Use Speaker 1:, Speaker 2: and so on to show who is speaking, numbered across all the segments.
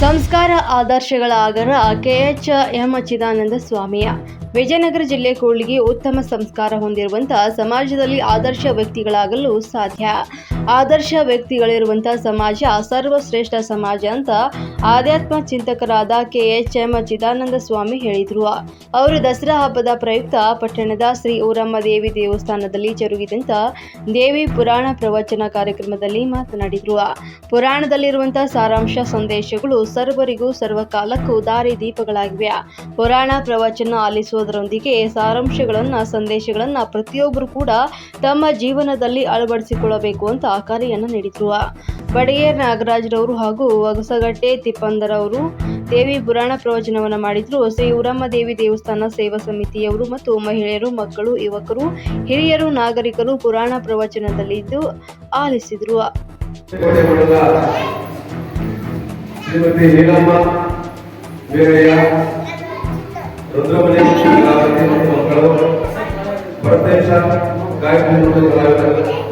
Speaker 1: ಸಂಸ್ಕಾರ ಆದರ್ಶಗಳ ಆಗರ ಕೆಎಚ್ ಎಂ ಚಿದಾನಂದ ಸ್ವಾಮಿಯ. ವಿಜಯನಗರ ಜಿಲ್ಲೆ ಕೂಡ್ಲಿಗಿ ಉತ್ತಮ ಸಂಸ್ಕಾರ ಹೊಂದಿರುವಂತಹ ಸಮಾಜದಲ್ಲಿ ಆದರ್ಶ ವ್ಯಕ್ತಿಗಳಾಗಲು ಸಾಧ್ಯ. ಆದರ್ಶ ವ್ಯಕ್ತಿಗಳಿರುವಂತಹ ಸಮಾಜ, ಸರ್ವಶ್ರೇಷ್ಠ ಸಮಾಜ ಅಂತ ಆಧ್ಯಾತ್ಮ ಚಿಂತಕರಾದ K H M Chidananda Swami ಹೇಳಿದರು. ಅವರು ದಸರಾ ಹಬ್ಬದ ಪ್ರಯುಕ್ತ ಪಟ್ಟಣದ ಶ್ರೀ ಊರಮ್ಮ ದೇವಿ ದೇವಸ್ಥಾನದಲ್ಲಿ ಜರುಗಿದಂತ ದೇವಿ ಪುರಾಣ ಪ್ರವಚನ ಕಾರ್ಯಕ್ರಮದಲ್ಲಿ ಮಾತನಾಡಿದರು. ಪುರಾಣದಲ್ಲಿರುವಂತ ಸಾರಾಂಶ ಸಂದೇಶಗಳು ಸರ್ವರಿಗೂ ಸರ್ವಕಾಲಕ್ಕೂ ದಾರಿ ದೀಪಗಳಾಗಿವೆ. ಪುರಾಣ ಪ್ರವಚನ ಆಲಿಸುವುದರೊಂದಿಗೆ ಸಾರಾಂಶಗಳನ್ನ, ಸಂದೇಶಗಳನ್ನ ಪ್ರತಿಯೊಬ್ಬರು ಕೂಡ ತಮ್ಮ ಜೀವನದಲ್ಲಿ ಅಳವಡಿಸಿಕೊಳ್ಳಬೇಕು ಅಂತ ಕರೆಯನ್ನು ನೀಡಿದ್ರು ನಾಗರಾಜ್ ನಾಗರಾಜ್ರವರು ಹಾಗೂ ಹೊಸಗಟ್ಟೆ ತಿಪ್ಪಂದರವರು ದೇವಿ ಪುರಾಣ ಪ್ರವಚನವನ್ನ ಮಾಡಿದ್ರು. ಶ್ರೀ ಉರಮ್ಮ ದೇವಿ ದೇವಸ್ಥಾನ ಸೇವಾ ಸಮಿತಿಯವರು ಮತ್ತು ಮಹಿಳೆಯರು, ಮಕ್ಕಳು, ಯುವಕರು, ಹಿರಿಯರು, ನಾಗರಿಕರು ಪುರಾಣ ಪ್ರವಚನದಲ್ಲಿದ್ದು ಆಲಿಸಿದ್ರು.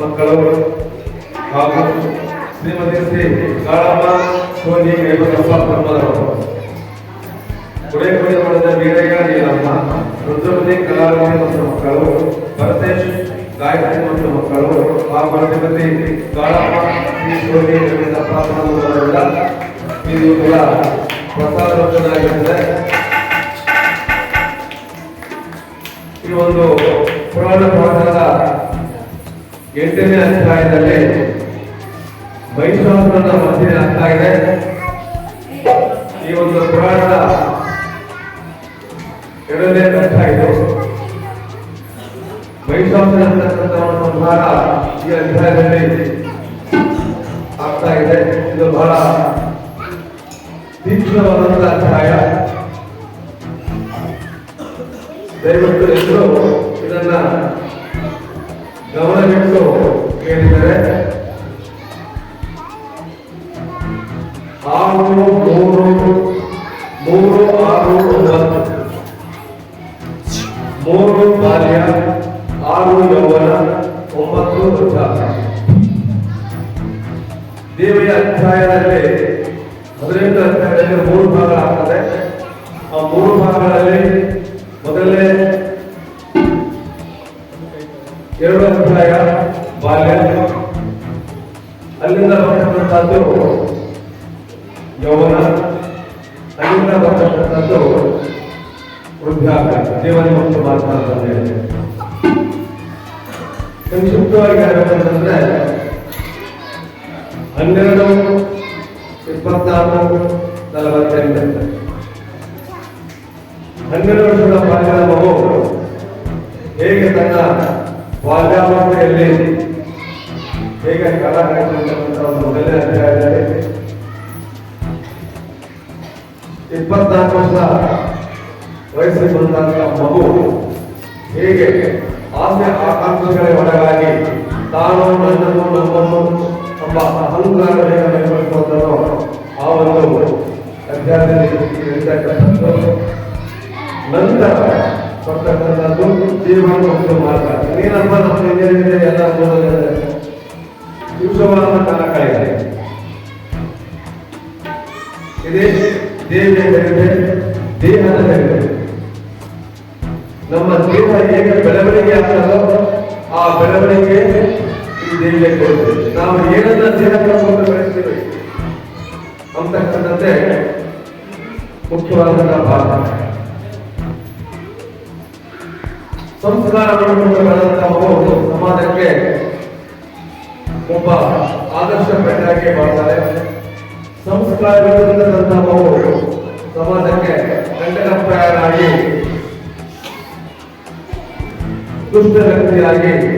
Speaker 2: ಮಕ್ಕಳು ಶ್ರೀಮತಿ ಶ್ರೀ ಕಾಳಮ್ಮ ಸೋನಿ, ರೇವಕಪ್ಪ ಬ್ರಹ್ಮದವರು ಕುಡೆಕೋಡಿ ಮಠದ ವೀರಯ್ಯ ನೀಲಮ್ಮ ರುದ್ರಮಣಿ ಕಲಾವತಿ ಮತ್ತು ಮಕ್ಕಳು, ಭರತೇಶ್, ಗಾಯತ್ರಿ ಮತ್ತು ಮಕ್ಕಳು, ಆ ಶ್ರೀಮತಿ ಕಾಳಮ್ಮ ಶ್ರೀ ಸೋನಿ, ರೇವಕಪ್ಪ ಬ್ರಹ್ಮದವರಿಂದ ಇದು ಕೂಡ ಪ್ರಸಾದವಾಗಿರುತ್ತದೆ ಈ ಒಂದು ಪುರಾಣ ಪಾಠದ ಎಂಟನೇ ಅಧ್ಯಾಯದಲ್ಲಿ ಮಹಿಷಾಸುರನ ಮಧ್ಯೆ ಇದೆ. ಈ ಒಂದು ಪುರಾಣದ ಎರಡನೇ ಘಟ್ಟ ಇದು. ಮಹಿಷಾಸುರ ಸಂಹಾರ ಈ ಅಧ್ಯಾಯದಲ್ಲಿ ಆಗ್ತಾ ಇದೆ. ಇದು ಬಹಳ ತೀಕ್ಷ್ಣವಾದಂತ ಅಧ್ಯಾಯ. ದಯವಿಟ್ಟು ಎಲ್ಲರೂ ಇದನ್ನ ಗಮನವಿಟ್ಟು ಕೇಳಿದರೆ ಆರು, ಮೂರು ಮೂರು, ಆರು, ಒಂಬತ್ತು. ಮೂರು ಬಾಲ್ಯ, ಆರು ಯೌವನ, ಒಂಬತ್ತು ವೃದ್ಧ ದೇವಿಯ ಅಧ್ಯಾಯದಲ್ಲಿ ಹದಿನೆಂಟು ಅಧ್ಯಾಯದಲ್ಲಿ ಮೂರು ಭಾಗ ಆಗ್ತದೆ. ಆ ಮೂರು ಭಾಗಗಳಲ್ಲಿ ಮೊದಲನೇ ಎರಡು ಅಧ್ಯಾಯ, ಬಾಲ್ಯ. ಅಲ್ಲಿಂದ ಬರ್ತಕ್ಕಂಥದ್ದು ಯೌವನ ಅಲ್ಲಿಂದ ಬರ್ತಕ್ಕಂಥದ್ದು ವೃದ್ಧಾಪ್ಯ ಜೀವನ ಮತ್ತು ಮಾತನಾಡ್ತಾರೆ ಸಂಕ್ಷಿಪ್ತವಾಗಿ ಹೇಳ್ಬೇಕಂತಂದ್ರೆ, ಹನ್ನೆರಡು ಇಪ್ಪತ್ನಾಲ್ಕು ನಲವತ್ತೆಂಟು. ಹನ್ನೆರಡು ವರ್ಷದ ಮಗು ಹೇಗೆ ತನ್ನ ಬಾಲ್ಯಾವಸ್ಥೆಯಲ್ಲಿ ಹೇಗೆ ಕಾಲ ಕಳೆದಿರ್ತಕ್ಕಂಥ ಒಂದು ಮೊದಲನೇ ಅಧ್ಯಾಯದಲ್ಲಿ ಇಪ್ಪತ್ನಾಲ್ಕು ವರ್ಷ ವಯಸ್ಸಿಗೆ ಬಂದಂತ ಮಗು ಹೇಗೆ ಆಸೆ ಆಕಾಂಕ್ಷೆಗಳ ಒಳಗಾಗಿ ತಾನು ನನ್ನನ್ನು ನಮ್ಮನ್ನು ತಮ್ಮ ನಿರ್ವಹಿಸುವುದನ್ನು ಆ ಒಂದು ನಂತರ ಬರ್ತಕ್ಕಂಥದ್ದು ಜೀವನ ಒಂದು ಮಾರ್ಗ ನೀನಪ್ಪ ನಮ್ಮ ಇಂಜಿನಿಯರಿಂಗ್ ಎಲ್ಲ ದಿವಸವಾದ ಕಾಲ ಕಳೆಯಿದೆ ಇದೇ ದೇವಿಯ ಹೇಳಿದೆ ದೇಹದ ಹೇಳಿದೆ ನಮ್ಮ ದೇಹ ಹೇಗೆ ಬೆಳವಣಿಗೆ ಆಗ್ತದೋ ಆ ಬೆಳವಣಿಗೆ ಈ ದೇವಿಯ ಕೊಡುತ್ತೆ ನಾವು ಏನನ್ನ ದೇಹಕ್ಕೆ ಕೊಟ್ಟು ಬೆಳೆಸ್ತೀವಿ ಅಂತಕ್ಕಂಥದ್ದೇ ಮುಖ್ಯವಾದಂತಹ ಭಾಗ ಸಂಸ್ಕಾರವನ್ನು ಬೆಳೆದಂತಹ ಮಗು ಸಮಾಜಕ್ಕೆ ಒಬ್ಬ ಆದರ್ಶ ಬೆಟ್ಟಾಗಿ ಮಾಡ್ತಾರೆ ಸಂಸ್ಕಾರವಿಲ್ಲದಂತಹ ಮಗು செய்கிறார்கள்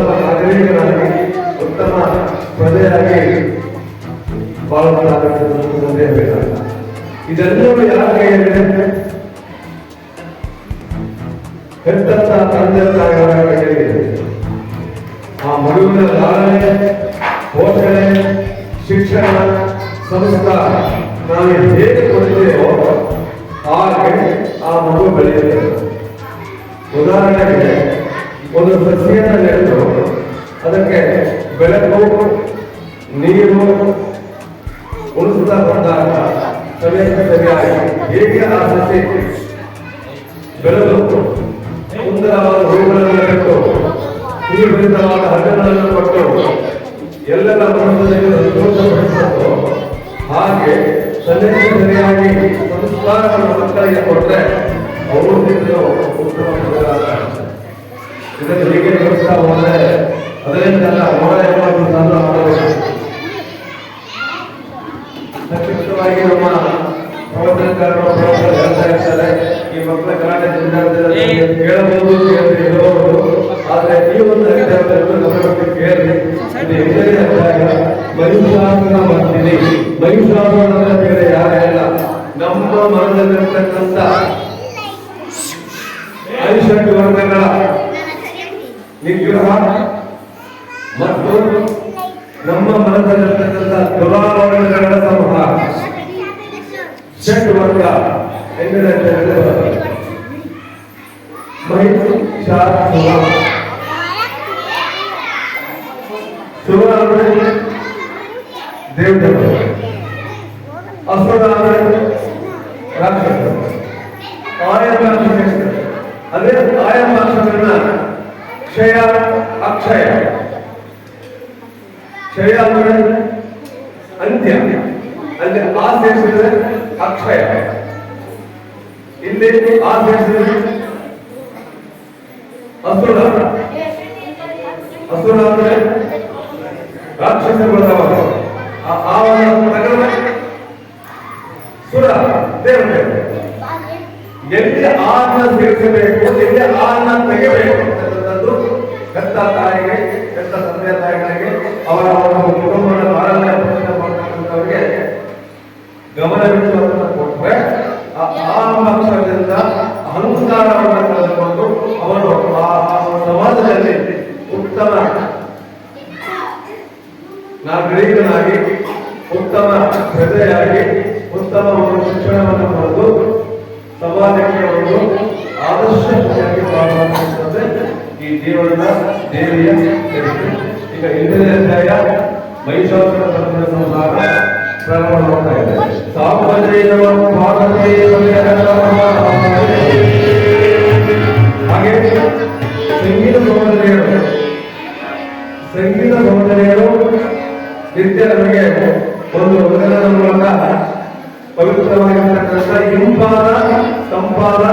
Speaker 2: ಉತ್ತಮ ನಾಗರಿಕರಾಗಿ ಉತ್ತಮ ಪ್ರಜೆಯಾಗಿ ಆಗುತ್ತದೆ ಸಂದೇಹ ಬೇಡ ಇದೆಲ್ಲವೂ ಯಾರ ಕೈಯಲ್ಲಿದೆ ಹೆತ್ತಂತ ತಂದೆ ತಾಯಿಯವರ ಕೈಯಲ್ಲಿದೆ ಆ ಮಗುವಿನ ಲಾಲನೆ ಪೋಷಣೆ, ಶಿಕ್ಷಣ, ಸಂಸ್ಕಾರ ನಾವು ಹೇಗೆ ಕೊಡ್ತೇವೋ ಹಾಗೆ ಆ ಮಗು ಬೆಳೆಯುತ್ತೆ ಉದಾಹರಣೆಗೆ ಒಂದು ಸಸ್ಯನ ನೆಟ್ಟು, ಅದಕ್ಕೆ ಬೆಳಕು, ನೀರು ಉಳಿಸುತ್ತಾ ಬಂದಾಗ ಸಮಯಕ್ಕೆ ಸರಿಯಾಗಿ ಹೇಗೆ ಆ ಸಸಿ ಬೆಳೆದು ಸುಂದರವಾದ ಹೂಗಳನ್ನು ನೆಟ್ಟು ಸುಂದರವಾದ ಹಣ್ಣುಗಳನ್ನು ಕೊಟ್ಟು ಎಲ್ಲರ ಸಂತೋಷಪಡಿಸಲು ಹಾಗೆ ಸನ್ನಿಧಿ ಸರಿಯಾಗಿ ಸಂಸ್ಕಾರವನ್ನು ಮಕ್ಕಳಿಗೆ ಕೊಟ್ಟರೆ ಅವರು ಉತ್ತಮ. ಇದನ್ನು ಹೀಗೆ ನಡೆಸ್ತಾ ಹೋದರೆ ಅದರಿಂದಲ್ಲ ಮೋಡ ಎಂಬುದು ನಾನು ಮಾಡಬೇಕು ಸಂಕ್ಷಿಪ್ತವಾಗಿ ನಮ್ಮ ಪ್ರವಚನಕಾರರು ಇರ್ತಾರೆ. ಈ ಮಕ್ಕಳ ಕರಾಟೆ ಜಿಲ್ಲಾಡಳಿತದಲ್ಲಿ ಕೇಳಬಹುದು ಕೇಳದೆ ಆದರೆ ಈ ಒಂದು ಅಧ್ಯಾಯವನ್ನು ಗಮನಕ್ಕೆ ಕೇಳಿ, ಇದು ಎಂಟನೇ ಅಧ್ಯಾಯ ಮಹಿಷಾಸುರ ಮರ್ದಿನಿ ಮಹಿಷಾಸುರ ಅಂದ್ರೆ ಬೇರೆ ಯಾರೇ ಇಲ್ಲ, ನಮ್ಮ ಮತ್ತು ನಮ್ಮ ಮನದಲ್ಲಿರ್ತಕ್ಕಂಥ ದುರಾವರಣಗಳ ಸಂಹಾರ ಷಟ್ ವರ್ಗ ಎಂದರೆ ಮಹಿಷಾಸುರ ಸುರ ಅಂದ್ರೆ ದೇವತೆಗಳು ಅಕ್ಷಯ. ಇಲ್ಲಿ ಆ ದೇಶದಲ್ಲಿ ಅಸುರ. ಅಸುರ ಅಂದ್ರೆ ರಾಕ್ಷಸಗಳ ಆ ತಗಲ ಸುರ ದೇವತೆ ಎಲ್ಲಿ ಆನ ಸೇರಿಸಬೇಕು ಎಲ್ಲಿ ಆನ ತೆಗೆಯಬೇಕು ಅಂತಕ್ಕಂಥದ್ದು ತಾಯಿಗೆ ಹೆತ್ತ ತಂದೆ ತಾಯಿಗಳಿಗೆ ಅವರ ಒಂದು ಕುಟುಂಬದ ಮಾರಾಟ ಗಮನವಿಟ್ಟು ಜೀವನದ ದೇವಿಯ ಈಗ ಹಿಂದಿನ ಅಧ್ಯಾಯ ಮಹಿಷಾಸುರ ಮರ್ದಿನ ಸಂಹಾರ ಪ್ರಾರಂಭವಾಗ್ತಾ ಇದೆ. ಹಾಗೆ ಸಂಗೀತ ಸಹೋದರಿಯರು ಸಂಗೀತ ಸಹೋದರಿಯರು ನಿತ್ಯ ನಮಗೆ ಒಂದು ವಚನದ ಮೂಲಕ ಪವಿತ್ರವಾಗಿರ್ತಕ್ಕಂಥ ಇಂಪಾದ ತಂಪಾದ